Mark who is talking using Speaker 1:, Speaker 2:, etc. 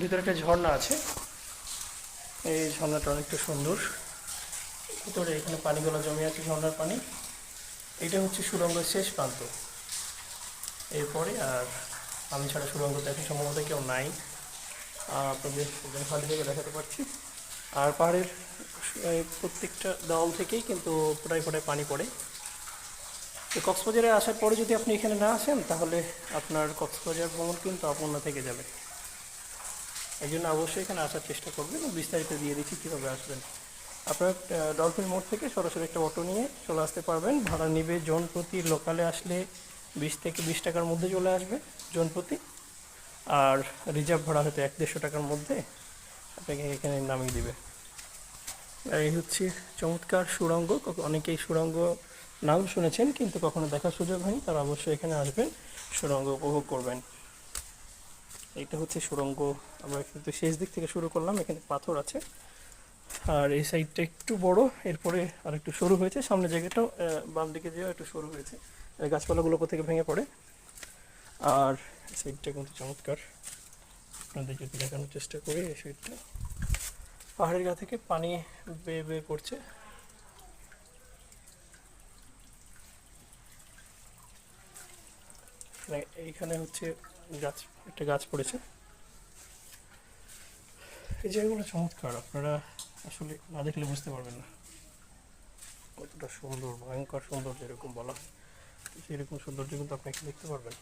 Speaker 1: ভিতরে একটা ঝর্ণা আছে। এই ঝর্ণাটা অনেকটা সুন্দর। ভিতরে এখানে পানিগুলো জমে আছে ঝর্ণার পানি। এটা হচ্ছে সুরঙ্গের শেষ প্রান্ত। এরপরে আর আমি ছাড়া সুরঙ্গ তো এখন সম্ভবত কেউ নাই। আহ, আপনাদের খালি থেকে দেখাতে পারছি। আর পাহাড়ের প্রত্যেকটা দেওয়াল থেকেই কিন্তু ফোটায় ফোটায় পানি পড়ে। তো কক্সবাজারে আসার পরে যদি আপনি এখানে না আসেন তাহলে আপনার কক্সবাজার ভ্রমণ কিন্তু অপূর্ণ থেকে যাবে। এই জন্য অবশ্যই এখানে আসার চেষ্টা করবেন বিস্তারিত দিয়ে দিচ্ছি কীভাবে আসবেন। আপনার ডলফিন মোড় থেকে সরাসরি একটা অটো নিয়ে চলে আসতে পারবেন। ভাড়া নিবে জন প্রতি লোকালে আসলে বিশ থেকে বিশ টাকার মধ্যে চলে আসবে জন প্রতি। আর রিজার্ভ ভাড়া হয়তো এক দেড়শো টাকার মধ্যে আপনাকে এখানে নামিয়ে দিবে। এই হচ্ছে চমৎকার সুড়ঙ্গ। অনেকেই সুড়ঙ্গ নাম শুনেছেন, কিন্তু কখনো দেখার সুযোগ হয়নি। তারা অবশ্যই এখানে আসবেন, সুড়ঙ্গ উপভোগ করবেন। এইটা হচ্ছে সুড়ঙ্গ আমরা কিন্তু শেষ দিক থেকে শুরু করলাম, এখানে পাথর আছে। আর এই সাইডটা একটু বড়, এরপরে আর একটু সরু হয়েছে। সামনে জায়গাটাও বাম দিকে যেও একটু সরু হয়েছে। গাছপালাগুলো থেকে ভেঙে পড়ে। আর সাইডটা কিন্তু চমৎকার। আপনাদের যদি দেখানোর চেষ্টা করি এই সাইডটা। পাহাড়ের গা থেকে পানি বেয়ে বেয়ে পড়ছে। মানে এইখানে হচ্ছে গাছ, একটা গাছ পড়েছে। এই জায়গাগুলো চমৎকার, আপনারা আসলে না দেখলে বুঝতে পারবেন না। কতটা সুন্দর, ভয়ঙ্কর সুন্দর যেরকম বলা সেরকম সৌন্দর্য কিন্তু আপনি দেখতে পারবেন?